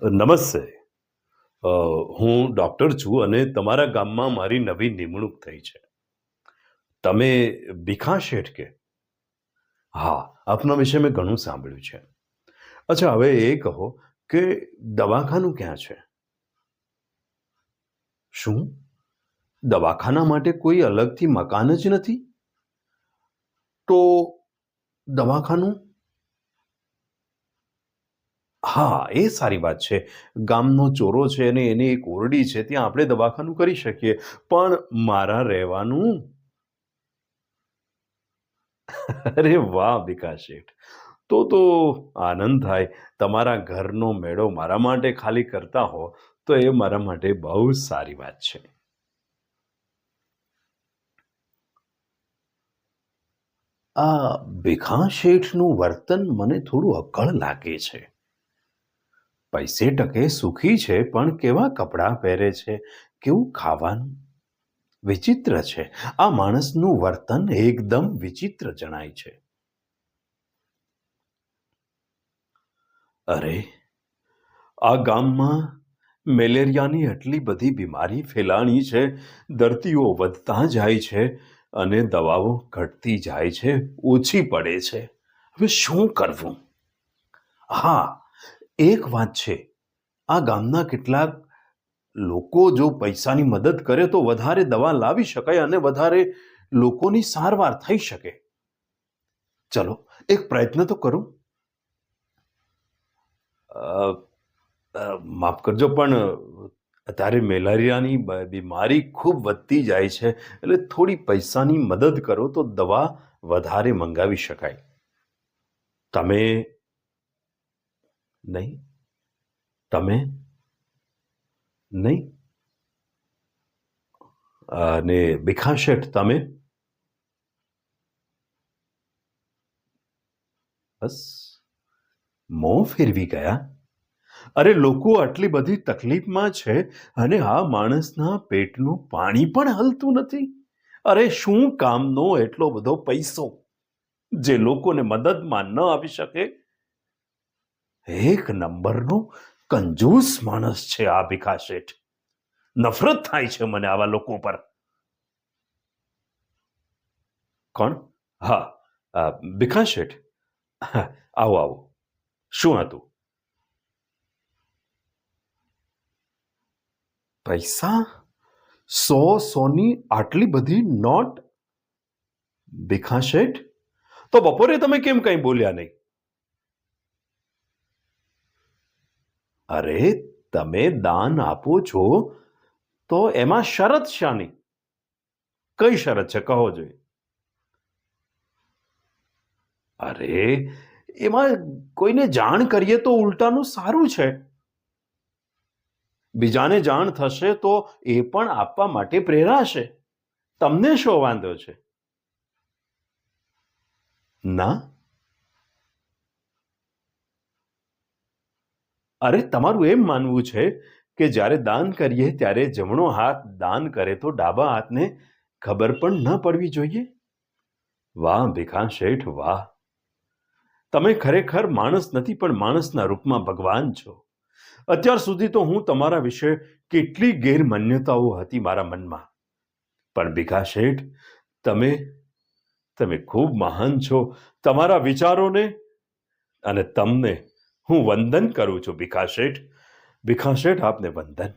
નમસ્તે. હું ડૉક્ટર છું અને તમારા ગામમાં મારી નવી નિમણૂક થઈ છે. તમે ભીખા શેઠ કે? હા, આપના વિશે મેં ઘણું સાંભળ્યું છે. અચ્છા, હવે એ કહો કે દવાખાનું ક્યાં છે? શું? દવાખાના માટે કોઈ અલગથી મકાન જ નથી? તો દવાખાનું હા, એ સારી વાત છે. ગામનો ચોરો છે અને એની એક ઓરડી છે, ત્યાં આપણે દવાખાનું કરી શકીએ. પણ મારા રહેવાનું અરે વાહ વિકાસ શેઠ. તો તો આનંદ થાય. તમારા ઘરનો મેળો મારા માટે ખાલી કરતા હો, તો એ મારા માટે બહુ સારી વાત છે. આ ભીખા શેઠનું વર્તન મને થોડું અકળ લાગે છે. પૈસે ટકે સુખી છે, પણ કેવા કપડાં પહેરે છે? કેવું ખાવાનું? વિચિત્ર છે. આ માણસનું વર્તન એકદમ વિચિત્ર જણાય છે. અરે! આ ગામમાં મેલેરિયાની આટલી બધી બીમારી, ફેલાણી છે, દર્દીઓ વધતા જાય છે અને દવાઓ ઘટતી જાય છે, ઓછી પડે છે. હવે શું કરવું? હા એક વાત છે, આ ગામના કેટલાક લોકો જો પૈસાની મદદ કરે તો વધારે દવા લાવી શકાય અને વધારે લોકોની સારવાર થઈ શકે. ચલો, એક પ્રયત્ન તો કરું. માફ કરજો, પણ અત્યારે મેલેરિયાની બીમારી ખૂબ વધતી જાય છે, એટલે થોડી પૈસાની મદદ કરો તો દવા વધારે મંગાવી શકાય. તમે નહીં. તમે નહીં. અને ભીખા શેઠ તમે? બસ. મોં ફેરવી ગયા. અરે, લોકો આટલી બધી તકલીફમાં છે અને આ માણસના પેટનું પાણી પણ હલતું નથી. અરે, શું કામનો એટલો બધો પૈસો? જે લોકોને મદદમાં ન આવી શકે એક નંબરનો કંજૂસ માણસ છે આ ભીખા શેઠ. નફરત થાય છે મને આવા લોકો પર કોણ? હા ભીખા શેઠ. આવો આવો. શું હતું? પૈસા? સો, સોની આટલી બધી નોટ? ભીખા શેઠ? તો બપોરે તમે કેમ કંઈ બોલ્યા નહીં? અરે, તમે દાન આપો છો? તો એમાં શરત શાની? કઈ શરત છે? કહો જોઈએ અરે, એમાં કોઈને જાણ કરીએ તો ઉલટાનું સારું છે. બીજાને જાણ થશે તો એ પણ આપવા માટે પ્રેરાશે. તમને શું વાંધો છે? ના અરે, તમારું એમ માનવું છે કે જ્યારે દાન કરીએ ત્યારે જમણો હાથ દાન કરે તો ડાબા હાથને ખબર પણ ન પડવી જોઈએ? વાહ ભીખા શેઠ, વાહ. તમે ખરેખર માણસ નથી, પણ માણસના રૂપમાં ભગવાન છો. અત્યાર સુધી તો હું તમારા વિશે કેટલી ગેરમાન્યતાઓ હતી મારા મનમાં. પણ ભીખા શેઠ, તમે તમે ખૂબ મહાન છો. તમારા વિચારોને અને તમને હું વંદન કરું છું ભીખા શેઠ ભીખા શેઠ આપને વંદન.